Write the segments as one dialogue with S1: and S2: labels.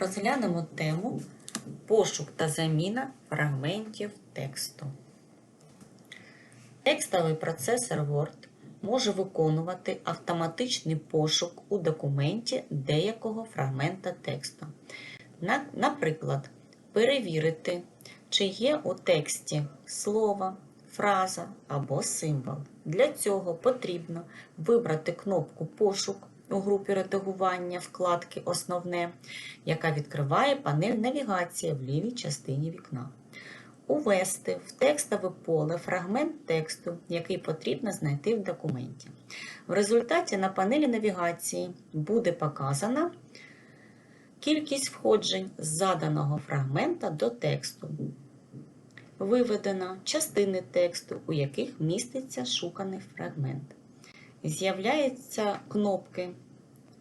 S1: Розглянемо тему пошук та заміна фрагментів тексту. Текстовий процесор Word може виконувати автоматичний пошук у документі деякого фрагмента тексту. Наприклад, перевірити, чи є у тексті слово, фраза або символ. Для цього потрібно вибрати кнопку Пошук у групі редагування вкладки Основне, яка відкриває панель навігації в лівій частині вікна. Увести в текстове поле фрагмент тексту, який потрібно знайти в документі. В результаті на панелі навігації буде показана кількість входжень з заданого фрагмента до тексту. Виведено частини тексту, у яких міститься шуканий фрагмент. З'являються кнопки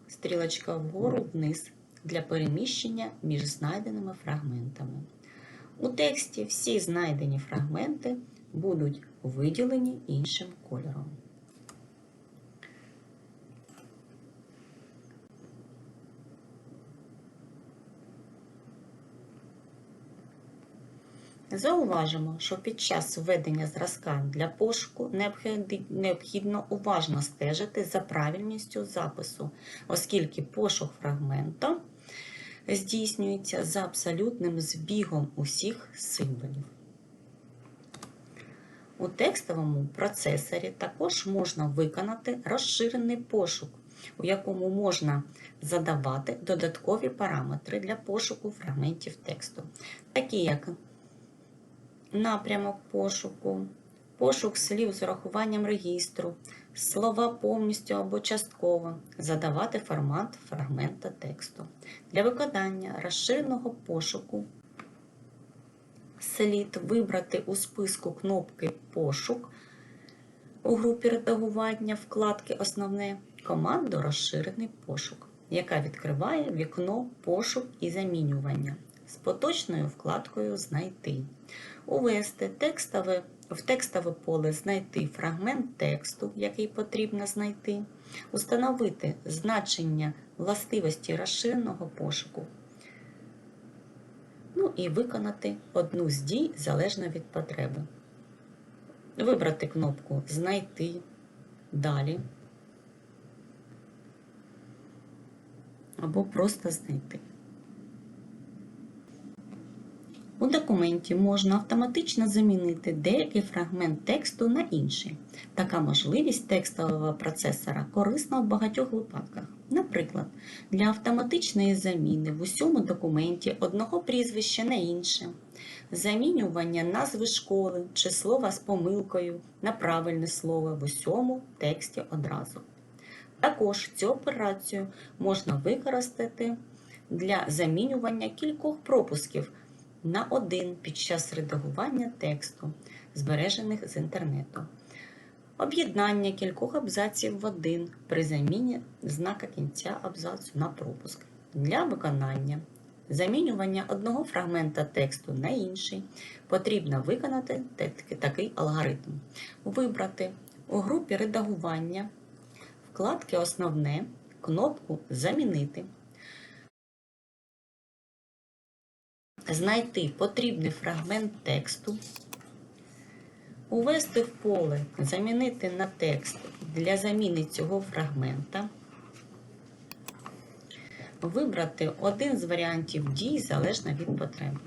S1: стрілочка вгору вниз для переміщення між знайденими фрагментами. У тексті всі знайдені фрагменти будуть виділені іншим кольором. Зауважимо, що під час введення зразка для пошуку необхідно уважно стежити за правильністю запису, оскільки пошук фрагмента здійснюється за абсолютним збігом усіх символів. У текстовому процесорі також можна виконати розширений пошук, у якому можна задавати додаткові параметри для пошуку фрагментів тексту, такі як напрямок пошуку, пошук слів з урахуванням регістру, слова повністю або частково, задавати формат фрагмента тексту. Для виконання розширеного пошуку слід вибрати у списку кнопки Пошук у групі редагування вкладки Основне команду Розширений пошук, яка відкриває вікно Пошук і замінювання з поточною вкладкою Знайти. Увести текстове, в текстове поле Знайти фрагмент тексту, який потрібно знайти, установити значення властивості розширеного пошуку. Ну і виконати одну з дій залежно від потреби. Вибрати кнопку Знайти далі. Або просто знайти. У документі можна автоматично замінити деякий фрагмент тексту на інший. Така можливість текстового процесора корисна в багатьох випадках. Наприклад, для автоматичної заміни в усьому документі одного прізвища на інше, замінювання назви школи чи слова з помилкою на правильне слово в усьому тексті одразу. Також цю операцію можна використати для замінювання кількох пропусків на один під час редагування тексту, збережених з інтернету. Об'єднання кількох абзаців в один при заміні знака кінця абзацу на пропуск. Для виконання замінювання одного фрагмента тексту на інший потрібно виконати такий алгоритм. Вибрати у групі редагування вкладки Основне кнопку Замінити. Знайти потрібний фрагмент тексту, увести в поле Замінити на текст для заміни цього фрагмента, вибрати один з варіантів дій залежно від потреби.